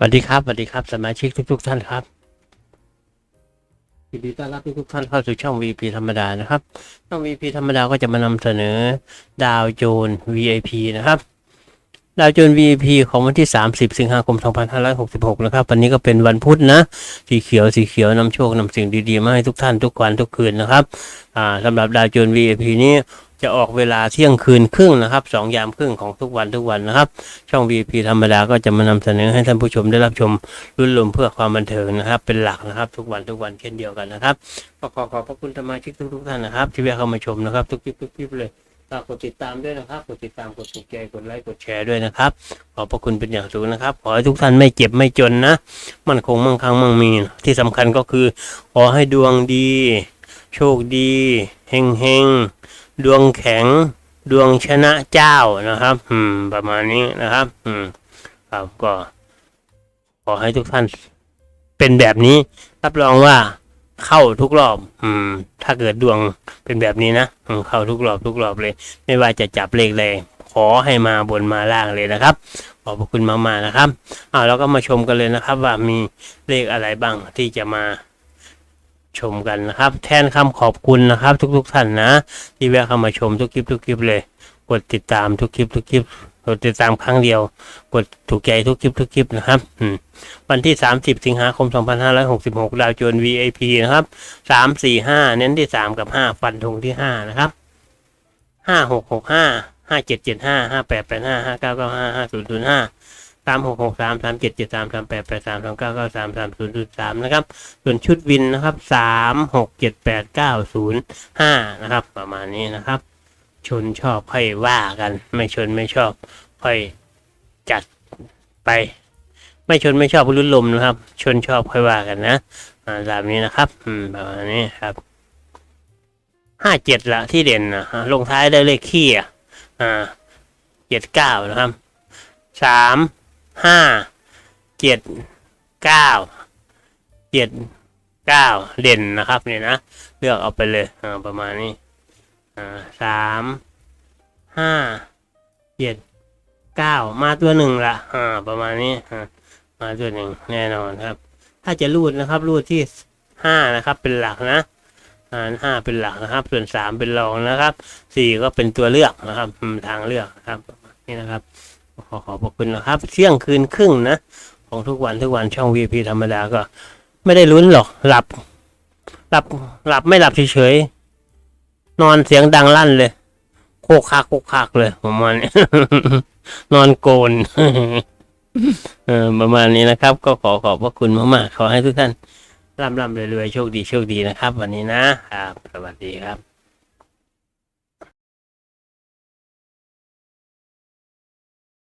สวัสดีครับสวัสดีครับ สมาชิกทุก ๆ ท่านครับยินดีต้อนรับทุกๆท่านเข้าสู่ช่อง VP ธรรมดานะครับ ช่อง VP ธรรมดาก็จะมานำเสนอดาวโจน VIP นะครับดาวโจน VIP ของวันที่ 30 สิงหาคม 2566 นะครับ วันนี้ก็เป็นวันพุธนะ สีเขียว สีเขียวนำโชคนำสิ่งดีๆ มาให้ทุกท่านทุกวันทุกคืนนะครับ อ่าสำหรับดาวโจน VIP นี้ จะออกเวลาเที่ยงคืนครึ่งนะครับสองยามครึ่งของทุกวันทุกวันนะครับ ช่อง VP ธรรมดาก็จะมานำเสนอให้ท่านผู้ชมได้รับชมรุ่นลมเพื่อความบันเทิงนะครับ เป็นหลักนะครับ ทุกวันทุกวันเช่นเดียวกันนะครับก็ขอขอบพระคุณสมาชิกทุกๆท่านนะครับ ที่แวะเข้ามาชมนะครับ ทุกคลิปทุกคลิปเลยฝากกดติดตามด้วยนะครับ กดติดตามกดถูกใจกดไลค์กดแชร์ด้วยนะครับ ขอบพระคุณเป็นอย่างสูงนะครับ ขอให้ทุกท่านไม่เจ็บไม่จนนะ มันคงมั่งคั่งมั่งมี ที่สำคัญก็คือ ขอให้ดวงดี โชคดีเฮงเฮงดวงแข็ง ดวงชนะเจ้านะครับ อืม ประมาณนี้นะครับ อืมครับก็ขอให้ทุกท่านเป็นแบบนี้ รับรองว่าเข้าทุกรอบ อืม ถ้าเกิดดวงเป็นแบบนี้นะเข้าทุกรอบทุกรอบเลย ไม่ว่าจะจับเลขแรงขอให้มาบนมาล่างเลยนะครับ ขอบคุณมากๆนะครับอ่าเราก็มาชมกันเลยนะครับ ว่ามีเลขอะไรบ้างที่จะมา ชมกันนะครับ แทนคำขอบคุณนะครับ ทุกๆท่านนะ ที่แวะเข้ามาชมทุกคลิปทุกคลิปเลย กดติดตามทุกคลิปทุกคลิปกดติดตามครั้งเดียว กดถูกใจทุกคลิปทุกคลิปนะครับวันที่ 30 สิงหาคม 2566 ดาวโจน VIP นะครับ 3 4 5 เน้นที่ 3 กับ 5 ฟันธงที่ 5 นะครับ 5 6 6 5 5 7 7 5 5 8 8 5 5 9 9 5 5 0 0 5 3 6 6 3 3 7 7 3 3 8 8 3 3 9 9 3 3 0 0 3นย์ศูนย์สามนะครับ ส่วนชุดวินนะครับ3 6 7 8 9 0 5นย์ห้านะครับ ประมาณนี้นะครับ ชนชอบค่อยว่ากัน ไม่ชนไม่ชอบค่อยจัดไป ไม่ชนไม่ชอบรุ่นลมนะครับ ชนชอบค่อยว่ากันนะอ่าตามนี้นะครับประมาณนี้ครับห้าเจ็ดละที่เด่นนะฮะลงท้ายได้เลขขี้อะอ่าเจ็ดเก้านะครับสาม ห้าเจ็ดเก้าเจ็ดเก้าเด่นนะครับเนี่ยนะ เลือกเอาไปเลยอ่าประมาณนี้อ่าสามห้าเจ็ดเก้ามาตัวหนึ่งละอ่าประมาณนี้อ่ามาตัวหนึ่งแน่นอนครับ ถ้าจะรูดนะครับรูดที่ห้านะครับ เป็นหลักนะอ่าห้าเป็นหลักนะครับ ส่วนสามเป็นรองนะครับสี่ก็เป็นตัวเลือกนะครับทางเลือกนะครับนี่นะครับ ขอขอบพระคุณนะครับ เที่ยงคืนครึ่งนะ ของทุกวันทุกวันช่อง VP ธรรมดาก็ ไม่ได้ลุ้นหรอก หลับ หลับหลับไม่หลับเฉยๆนอนเสียงดังลั่นเลยโคกคักโคกคักเลยประมาณนี้นอนโกนเออประมาณนี้นะครับ ก็ขอขอบพระคุณมากๆขอให้ทุกท่านร่ำร่ำรวยๆโชคดีโชคดีนะครับ วันนี้นะครับ สวัสดีครับ